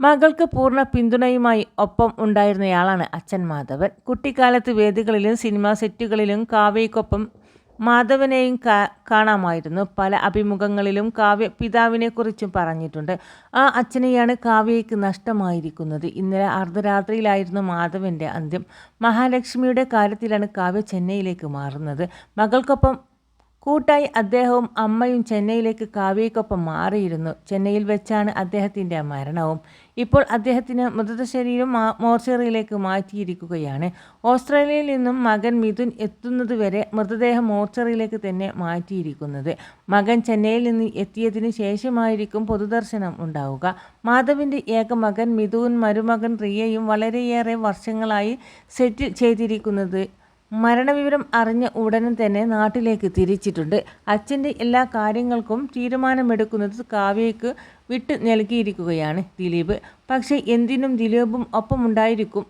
മകൾക്ക് പൂർണ പിന്തുണയുമായി ഒപ്പം ഉണ്ടായിരുന്നയാളാണ് അച്ഛൻ മാധവൻ. കുട്ടിക്കാലത്ത് വേദികളിലും സിനിമാ സെറ്റുകളിലും കാവ്യയ്ക്കൊപ്പം മാധവനെയും കാണാമായിരുന്നു. പല അഭിമുഖങ്ങളിലും കാവ്യ പിതാവിനെക്കുറിച്ചും പറഞ്ഞിട്ടുണ്ട്. ആ അച്ഛനെയാണ് കാവ്യയ്ക്ക് നഷ്ടമായിരിക്കുന്നത്. ഇന്നലെ അർദ്ധരാത്രിയിലായിരുന്നു മാധവന്റെ അന്ത്യം. മഹാലക്ഷ്മിയുടെ കാര്യത്തിലാണ് കാവ്യ ചെന്നൈയിലേക്ക് മാറുന്നത്. മകൾക്കൊപ്പം കൂട്ടായി അദ്ദേഹവും അമ്മയും ചെന്നൈയിലേക്ക് കാവ്യയ്ക്കൊപ്പം മാറിയിരുന്നു. ചെന്നൈയിൽ വെച്ചാണ് അദ്ദേഹത്തിന്റെ മരണവും. ഇപ്പോൾ അദ്ദേഹത്തിന് മൃതശരീരം മോർച്ചറിയിലേക്ക് മാറ്റിയിരിക്കുകയാണ്. ഓസ്ട്രേലിയയിൽ നിന്നും മകൻ മിഥുൻ എത്തുന്നതുവരെ മൃതദേഹം മോർച്ചറിയിലേക്ക് തന്നെ മാറ്റിയിരിക്കുന്നത്. മകൻ ചെന്നൈയിൽ നിന്ന് എത്തിയതിന് ശേഷമായിരിക്കും പൊതുദർശനം ഉണ്ടാവുക. മാധവിന്റെ ഏക മകൻ മിഥുവും മരുമകൻ റിയയും വളരെയേറെ വർഷങ്ങളായി സെറ്റിൽ ചെയ്തിരിക്കുന്നത് മരണവിവരം അറിഞ്ഞ ഉടനെ തന്നെ നാട്ടിലേക്ക് തിരിച്ചിട്ടുണ്ട്. അച്ഛന്റെ എല്ലാ കാര്യങ്ങൾക്കും തീരുമാനമെടുക്കുന്നത് കാവ്യയ്ക്ക് വിട്ടു നൽകിയിരിക്കുകയാണ് ദിലീപ്. പക്ഷേ എന്തിനും ദിലീപും ഒപ്പമുണ്ടായിരിക്കും.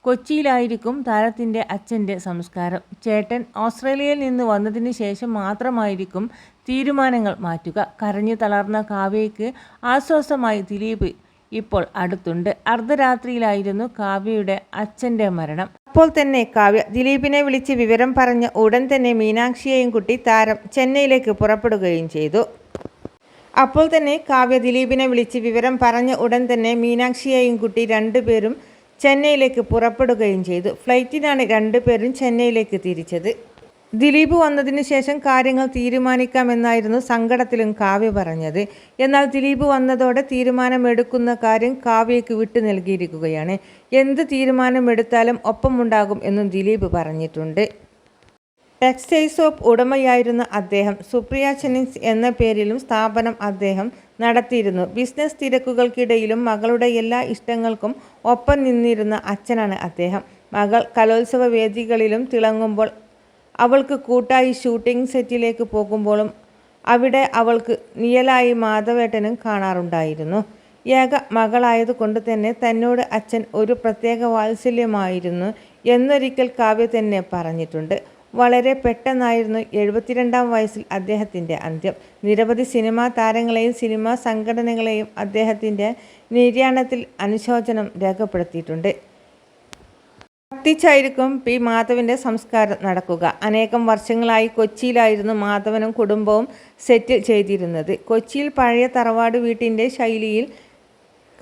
കൊച്ചിയിലായിരിക്കും താരത്തിന്റെ അച്ഛന്റെ സംസ്കാരം. ചേട്ടൻ ഓസ്ട്രേലിയയിൽ നിന്ന് വന്നതിന് ശേഷം മാത്രമായിരിക്കും തീരുമാനങ്ങൾ മാറ്റുക. കരഞ്ഞു തളർന്ന കാവ്യയ്ക്ക് ആശ്വാസമായി ദിലീപ് ഇപ്പോൾ അടുത്തുണ്ട്. അർദ്ധരാത്രിയിലായിരുന്നു കാവ്യയുടെ അച്ഛന്റെ മരണം. അപ്പോൾ തന്നെ കാവ്യ ദിലീപിനെ വിളിച്ച് വിവരം പറഞ്ഞ ഉടൻ തന്നെ മീനാക്ഷിയെയും കുട്ടി താരം ചെന്നൈയിലേക്ക് പുറപ്പെടുകയും ചെയ്തു. അപ്പോൾ തന്നെ കാവ്യ ദിലീപിനെ വിളിച്ച് വിവരം പറഞ്ഞ ഉടൻ തന്നെ മീനാക്ഷിയെയും കുട്ടി രണ്ടുപേരും ചെന്നൈയിലേക്ക് പുറപ്പെടുകയും ചെയ്തു. ഫ്ലൈറ്റിനാണ് രണ്ടുപേരും ചെന്നൈയിലേക്ക് തിരിച്ചത്. ദിലീപ് വന്നതിന് ശേഷം കാര്യങ്ങൾ തീരുമാനിക്കാമെന്നായിരുന്നു സങ്കടത്തിലും കാവ്യ പറഞ്ഞത്. എന്നാൽ ദിലീപ് വന്നതോടെ തീരുമാനമെടുക്കുന്ന കാര്യം കാവ്യയ്ക്ക് വിട്ടു നൽകിയിരിക്കുകയാണ്. എന്ത് തീരുമാനമെടുത്താലും ഒപ്പമുണ്ടാകും എന്നും ദിലീപ് പറഞ്ഞിട്ടുണ്ട്. ടെക്സ്റ്റൈൽസ് ഷോപ്പ് ഉടമയായിരുന്ന അദ്ദേഹം സുപ്രിയ ജെന്നിംഗ്സ് എന്ന പേരിലും സ്ഥാപനം അദ്ദേഹം നടത്തിയിരുന്നു. ബിസിനസ് തിരക്കുകൾക്കിടയിലും മകളുടെ എല്ലാ ഇഷ്ടങ്ങൾക്കും ഒപ്പം നിന്നിരുന്ന അച്ഛനാണ് അദ്ദേഹം. മകൾ കലോത്സവ വേദികളിലും തിളങ്ങുമ്പോൾ അവൾക്ക് കൂട്ടായി ഷൂട്ടിംഗ് സെറ്റിലേക്ക് പോകുമ്പോഴും അവിടെ അവൾക്ക് നിയലായി മാധവേട്ടനും കാണാറുണ്ടായിരുന്നു. ഏക മകളായതുകൊണ്ട് തന്നെ തന്നോട് അച്ഛൻ ഒരു പ്രത്യേക വാത്സല്യമായിരുന്നു എന്നൊരിക്കൽ കാവ്യ തന്നെ പറഞ്ഞിട്ടുണ്ട്. വളരെ പെട്ടെന്നായിരുന്നു എഴുപത്തിരണ്ടാം വയസ്സിൽ അദ്ദേഹത്തിന്റെ അന്ത്യം. നിരവധി സിനിമാ താരങ്ങളെയും സിനിമാ സംഘടനകളെയും അദ്ദേഹത്തിന്റെ നിര്യാണത്തിൽ അനുശോചനം രേഖപ്പെടുത്തിയിട്ടുണ്ട്. കത്തിച്ചായിരിക്കും പി. മാധവന്റെ സംസ്കാരം നടക്കുക. അനേകം വർഷങ്ങളായി കൊച്ചിയിലായിരുന്നു മാധവനും കുടുംബവും സെറ്റ് ചെയ്തിരുന്നത്. കൊച്ചിയിൽ പഴയ തറവാട് വീട്ടിന്റെ ശൈലിയിൽ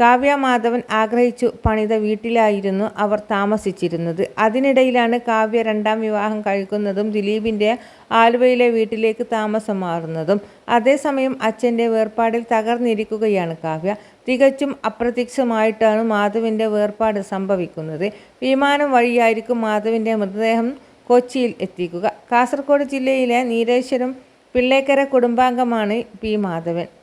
കാവ്യ മാധവൻ ആഗ്രഹിച്ചു പണിത വീട്ടിലായിരുന്നു അവർ താമസിച്ചിരുന്നത്. അതിനിടയിലാണ് കാവ്യ രണ്ടാം വിവാഹം കഴിക്കുന്നതും ദിലീപിന്റെ ആലുവയിലെ വീട്ടിലേക്ക് താമസം മാറുന്നതും. അതേസമയം അച്ഛന്റെ വേർപാടിൽ തകർന്നിരിക്കുകയാണ് കാവ്യ. തികച്ചും അപ്രത്യക്ഷമായിട്ടാണ് മാധവിന്റെ വേർപാട് സംഭവിക്കുന്നത്. വിമാനം വഴിയായിരിക്കും മാധവിന്റെ മൃതദേഹം കൊച്ചിയിൽ എത്തിക്കുക. കാസർഗോഡ് ജില്ലയിലെ നീരേശ്വരം പിള്ളേക്കര കുടുംബാംഗമാണ് പി. മാധവൻ.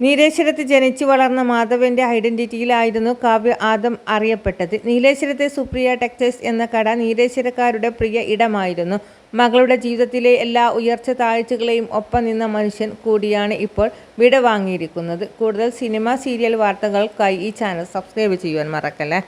നീലേശ്വരത്ത് ജനിച്ചു വളർന്ന മാധവന്റെ ഐഡന്റിറ്റിയിലായിരുന്നു കാവ്യ ആദം അറിയപ്പെട്ടത്. നീലേശ്വരത്തെ സുപ്രിയ ടെക്സ്റ്റൈൽസ് എന്ന കട നീലേശ്വരക്കാരുടെ പ്രിയ ഇടമായിരുന്നു. മകളുടെ ജീവിതത്തിലെ എല്ലാ ഉയർച്ച താഴ്ചകളെയും ഒപ്പം നിന്ന മനുഷ്യൻ കൂടിയാണ് ഇപ്പോൾ വിടവാങ്ങിയിരിക്കുന്നത്. കൂടുതൽ സിനിമ, സീരിയൽ വാർത്തകൾക്കായി ഈ ചാനൽ സബ്സ്ക്രൈബ് ചെയ്യുവാൻ മറക്കല്ലേ.